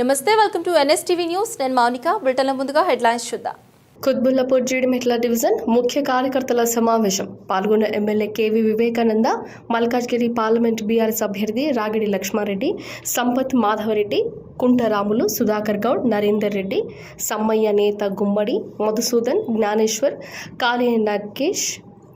నమస్తే welcome to NSTV news. నేను మౌనిక. బ్రిటన్ల ముందుగా హెడ్లైన్స్ చూద్దాం. కుత్బుల్లాపూర్ జీడిమెట్ల డివిజన్? ముఖ్య కార్యకర్తల సమావేశం. పాల్గొన్న MLA KV Vivekananda Malkajgiri parliament BRS అభ్యర్థి రాగిడి లక్ష్మారెడ్డి సంపత్ మాధవరెడ్డి కుంటరాములు సుధాకర్ గౌడ్ నరేందర్ రెడ్డి సమ్మయ్య నేత గుమ్మడి మధుసూదన్ జ్ఞానేశ్వర్ కాళీ నాగేష్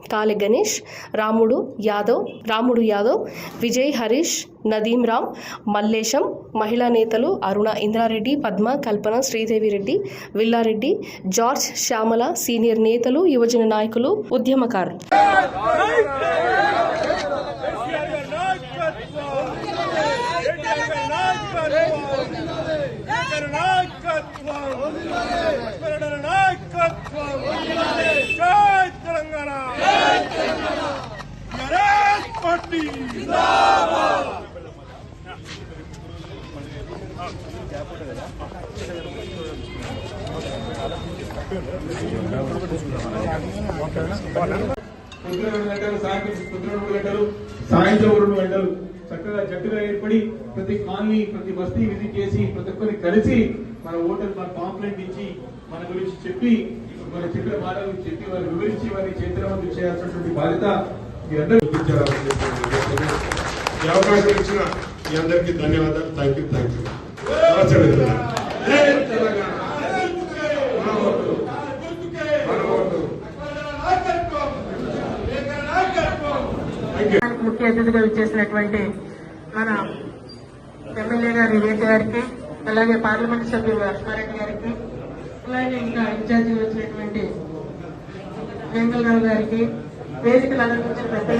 కాళి గణేష్ రాముడు యాదవ్ రాముడు యాదవ్ విజయ్ హరీష్ నదీం రామ్ మల్లేశం మహిళా నేతలు అరుణ ఇంద్రారెడ్డి పద్మ కల్పన శ్రీదేవి రెడ్డి విల్లారెడ్డి జార్జ్ శ్యామల సీనియర్ నేతలు యువజన నాయకులు ఉద్యమకారులు తెలంగాణ పార్టీ సాయంత్రం రెండు గంటలు చక్కగా జట్టుగా ఏర్పడి ప్రతి కాలనీ ప్రతి బస్తీ విజిట్ చేసి ప్రతి ఒక్కరిని కలిసి మన ఓటర్ మన పాంప్లెంట్ ఇచ్చి మన గురించి చెప్పి మన చెప్పిన మాటలు చెప్పి వారు వివరించి వారి చేతులవంతం చేయాల్సినటువంటి బాధ్యత మీ అందరూ చూపించాలని చెప్పి ఈ అవకాశం ఇచ్చిన మీ అందరికీ ధన్యవాదాలు. థ్యాంక్ యూ థ్యాంక్ యూ ముఖ్య అతిథిగా ఇచ్చేసినటువంటి మన ఎమ్మెల్యే గారు వివేక్ గారికి అలాగే పార్లమెంట్ సభ్యులు లక్ష్మారెడ్డి గారికి అలాగే ఇంకా ఇన్ఛార్జి వచ్చినటువంటి వెంకల్ గారికి వేదికలు అలంకరించిన పెద్దలు